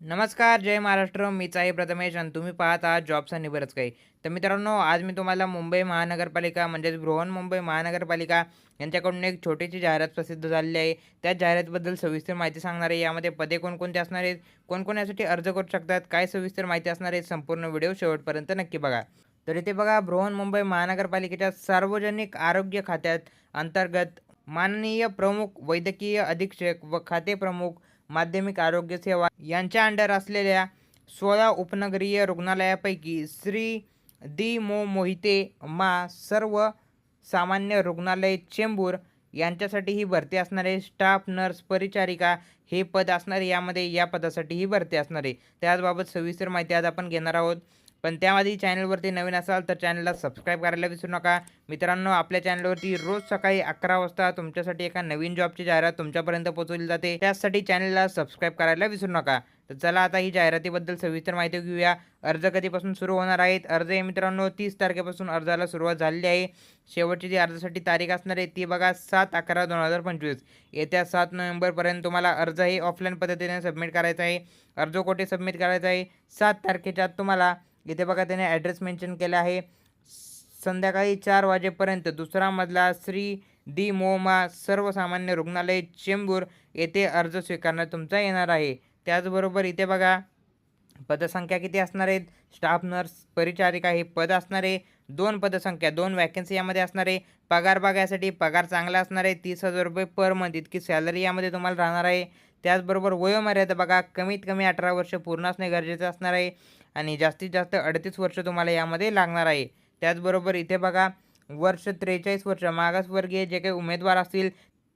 नमस्कार जय महाराष्ट्र. मीच आहे प्रथमेश आणि तुम्ही पाहत आहात जॉब्स आणि बरंच काही तर मित्रांनो आज मी तुम्हाला मुंबई महानगरपालिका म्हणजेच बृहन्मुंबई महानगरपालिका यांच्याकडून एक छोटीशी जाहिरात प्रसिद्ध झालेली आहे. त्या जाहिरातीबद्दल सविस्तर माहिती सांगणार आहे. यामध्ये पदे कोणकोणते असणार आहेत कोणकोण यासाठी अर्ज करू शकतात काय सविस्तर माहिती असणार आहे संपूर्ण व्हिडिओ शेवटपर्यंत नक्की बघा. तर इथे बघा बृहन्मुंबई महानगरपालिकेच्या सार्वजनिक आरोग्य खात्यात अंतर्गत माननीय प्रमुख वैद्यकीय अधीक्षक व खाते प्रमुख माध्यमिक आरोग्य सेवा यांच्या अंडर असलेल्या सोळा उपनगरीय रुग्णालयापैकी श्री दी मो मोहिते मा सर्व सामान्य रुग्णालय चेंबूर यांच्यासाठी ही भरती असणारे स्टाफ नर्स परिचारिका हे पद असणारे यामध्ये या पदासाठी ही भरती असणारे त्याचबाबत सविस्तर माहिती आज आपण घेणार आहोत. पण त्याआधी चॅनलवरती नवीन असाल तर चॅनलला सबस्क्राईब करायला विसरू नका. मित्रांनो आपल्या चॅनलवरती रोज सकाळी अकरा वाजता तुमच्यासाठी एका नवीन जॉबची जाहिरात तुमच्यापर्यंत पोहोचवली जाते. त्यासाठी चॅनलला सबस्क्राईब करायला विसरू नका. तर चला आता ही जाहिरातीबद्दल सविस्तर माहिती घेऊया. अर्ज कधीपासून सुरू होणार आहेत? अर्ज हे मित्रांनो तीस तारखेपासून अर्जाला सुरुवात झालेली आहे. शेवटची जी अर्जासाठी तारीख असणार आहे ती बघा सात अकरा दोन हजार पंचवीस. येत्या सात नोव्हेंबरपर्यंत तुम्हाला अर्ज हे ऑफलाईन पद्धतीने सबमिट करायचा आहे. अर्ज कोठे सबमिट करायचा आहे? सात तारखेच्या आत तुम्हाला इथे बघा त्याने ॲड्रेस मेन्शन केला आहे. संध्याकाळी चार वाजेपर्यंत दुसरा मजला श्री दी मोमा सर्वसामान्य रुग्णालय चेंबूर येथे अर्ज स्वीकारण्यात तुमचा येणार आहे. त्याचबरोबर इथे बघा पदसंख्या किती असणार आहेत? स्टाफ नर्स परिचारिका हे पद असणार आहे. दोन पदसंख्या दोन वॅकन्सी यामध्ये असणार आहे. पगार बघायसाठी पगार चांगला असणार आहे. तीस हजार रुपये पर मंथ इतकी सॅलरी यामध्ये तुम्हाला राहणार आहे. त्याचबरोबर वयोमर्यादा बघा कमीत कमी अठरा वर्ष पूर्ण असणे गरजेचं असणार आहे आणि जास्तीत जास्त अडतीस वर्ष तुम्हाला यामध्ये लागणार आहे. त्याचबरोबर इथे बघा वर्ष त्रेचाळीस वर्ष मागासवर्गीय जे काही उमेदवार असतील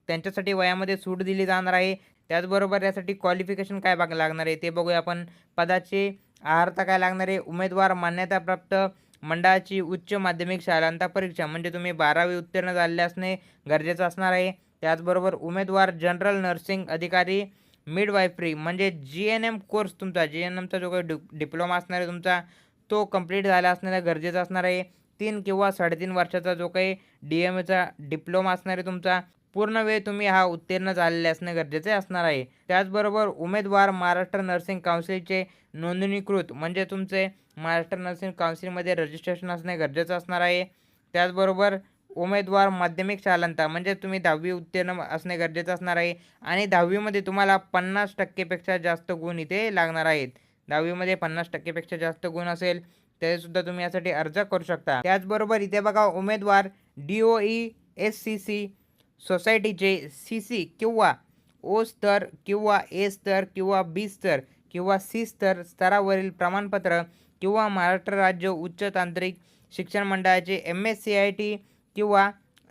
त्यांच्यासाठी वयामध्ये सूट दिली जाणार आहे. त्याचबरोबर यासाठी क्वालिफिकेशन काय बघ लागणार आहे ते बघूया आपण. पदाचे आहारता काय लागणार आहे? उमेदवार मान्यताप्राप्त मंडळाची उच्च माध्यमिक शालांता परीक्षा म्हणजे तुम्ही बारावी उत्तीर्ण झालेले असणे गरजेचं असणार आहे. त्याचबरोबर उमेदवार जनरल नर्सिंग अधिकारी मिडवायफ्री म्हणजे जी एन एम कोर्स तुमचा. जी एन एमचा जो काही डि डिप्लोमा असणार आहे तुमचा तो कंप्लीट झाला असणारा गरजेचा असणार आहे. तीन किंवा साडेतीन वर्षाचा जो काही डी एम एचा डिप्लोमा असणार आहे तुमचा पूर्ण वेळ तुम्ही हा उत्तीर्ण झालेले असणे गरजेचे असणार आहे. त्याचबरोबर उमेदवार महाराष्ट्र नर्सिंग काउन्सिलचे नोंदणीकृत म्हणजे तुमचे महाराष्ट्र नर्सिंग काउन्सिलमध्ये रजिस्ट्रेशन असणे गरजेचं असणार आहे. त्याचबरोबर उमेदवार माध्यमिक शालांता म्हणजे तुम्ही दहावी उत्तीर्ण असणे गरजेचं असणार आहे आणि दहावीमध्ये तुम्हाला पन्नास टक्केपेक्षा जास्त गुण इथे लागणार आहेत. दहावीमध्ये पन्नास टक्केपेक्षा जास्त गुण असेल तरीसुद्धा तुम्ही यासाठी अर्ज करू शकता. त्याचबरोबर इथे बघा उमेदवार D O E S C C सोसायटीचे सी सी किंवा ओ स्तर किंवा ए स्तर किंवा बी स्तर किंवा सी स्तर स्तरावरील प्रमाणपत्र किंवा महाराष्ट्र राज्य उच्च तांत्रिक शिक्षण मंडळाचे M S C I T किंवा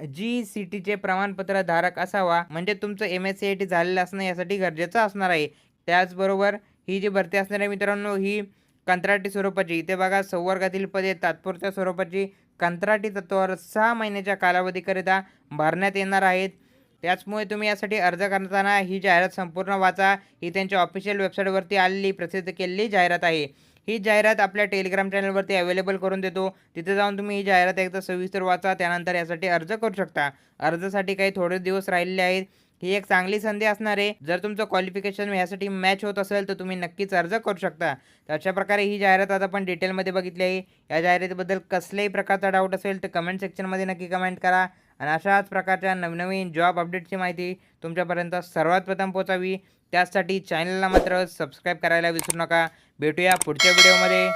जी सी टीचे प्रमाणपत्र धारक असावा म्हणजे तुमचं M S C I T झालेलं असणं यासाठी गरजेचं असणार आहे. त्याचबरोबर ही जी भरती असणार आहे मित्रांनो ही कंत्राटी स्वरूपाची. इथे बघा संवर्गातील पदे तात्पुरत्या स्वरूपाची. कंत्राटी तत्वावर सहा महिन्याच्या कालावधीकरिता भरण्यात येणार आहेत. त्याचमुळे तुम्ही यासाठी अर्ज करताना ही जाहिरात संपूर्ण वाचा. ही त्यांच्या ऑफिशियल वेबसाईटवरती आलेली प्रसिद्ध केलेली जाहिरात आहे. ही जाहिरात आपल्या टेलिग्राम चॅनलवरती अवेलेबल करून देतो. तिथे जाऊन तुम्ही ही जाहिरात एकदा सविस्तर वाचा त्यानंतर यासाठी अर्ज करू शकता. अर्जासाठी काही थोडे दिवस राहिलेले आहेत. ही एक चांगली संधी असणार आहे. जर तुमचं क्वालिफिकेशन यासाठी मॅच होत असेल तर तुम्ही नक्कीच अर्ज करू शकता. तर अशा प्रकारे ही जाहिरात आता आपण डिटेलमध्ये बघितली आहे. या जाहिरातीबद्दल कसल्याही प्रकारचा डाऊट असेल तर कमेंट सेक्शनमध्ये नक्की कमेंट करा. आणि अशाच प्रकारच्या नवनवीन जॉब अपडेटची माहिती तुमच्यापर्यंत सर्वात प्रथम पोचावी त्यासाठी चॅनलला मात्र सबस्क्राईब करायला विसरू नका. भेटूया पुढच्या व्हिडिओमध्ये